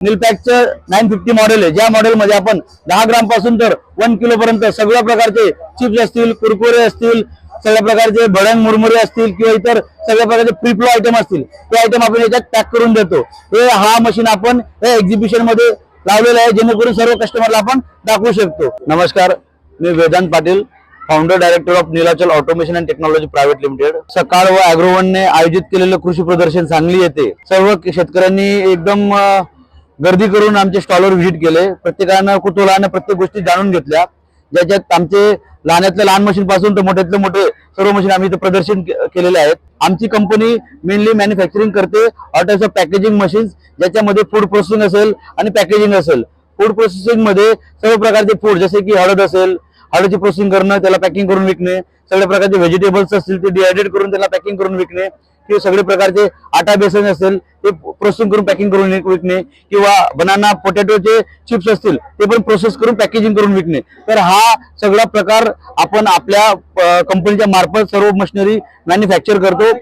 निलपॅकचं nine fifty model आहे. ज्या मॉडेलमध्ये आपण दहा ग्रामपासून तर वन किलो पर्यंत सगळ्या प्रकारचे चिप्स असतील कुरकुरे असतील सगळ्या प्रकारचे भडंग मुरमुरे असतील किंवा इतर सगळ्या प्रकारचे प्रिप्लो आयटम असतील ते आयटम आपण याच्यात पॅक करून देतो. हे हा मशीन आपण या एक्झिबिशनमध्ये लावलेलं आहे जेणेकरून सर्व कस्टमरला आपण दाखवू शकतो. नमस्कार मी Vedant Patil founder director of Nilachal automation and technology private limited Sakal व अॅग्रोवनने आयोजित केलेलं कृषी प्रदर्शन सांगली येते सर्व शेतकऱ्यांनी एकदम गर्दी करून आमच्या स्टॉलवर व्हिजिट केले. प्रत्येकानं कुतूहलानं प्रत्येक गोष्टी जाणून घेतल्या. ज्याच्यात आमचे लहानातल्या लहान मशीन पासून तर मोठ्यातले मोठे सर्व मशीन आम्ही इथं प्रदर्शन के- केलेले आहेत. आमची कंपनी मेनली मॅन्युफॅक्चरिंग करते. ऑटोचं पॅकेजिंग मशीन्स ज्याच्यामध्ये फूड प्रोसेसिंग असेल आणि पॅकेजिंग असेल. फूड प्रोसेसिंगमध्ये सर्व प्रकारचे फूड जसे की हळद असेल हळदची प्रोसेसिंग करणं त्याला पॅकिंग करून विकणे. सगळ्या प्रकारचे व्हेजिटेबल्स असतील ते डिहायड्रेट करून त्याला पॅकिंग करून विकणे. ते सगळे प्रकारचे आटा बेसन असेल ते प्रोसेसिंग करून पॅकिंग करून विकणे किंवा बनाना पोटॅटोचे चिप्स असतील ते पण प्रोसेस करून पॅकेजिंग करून विकणे. तर हा सगळा प्रकार आपण आपल्या कंपनीच्या मार्फत सर्व मशिनरी मॅन्युफॅक्चर करतो.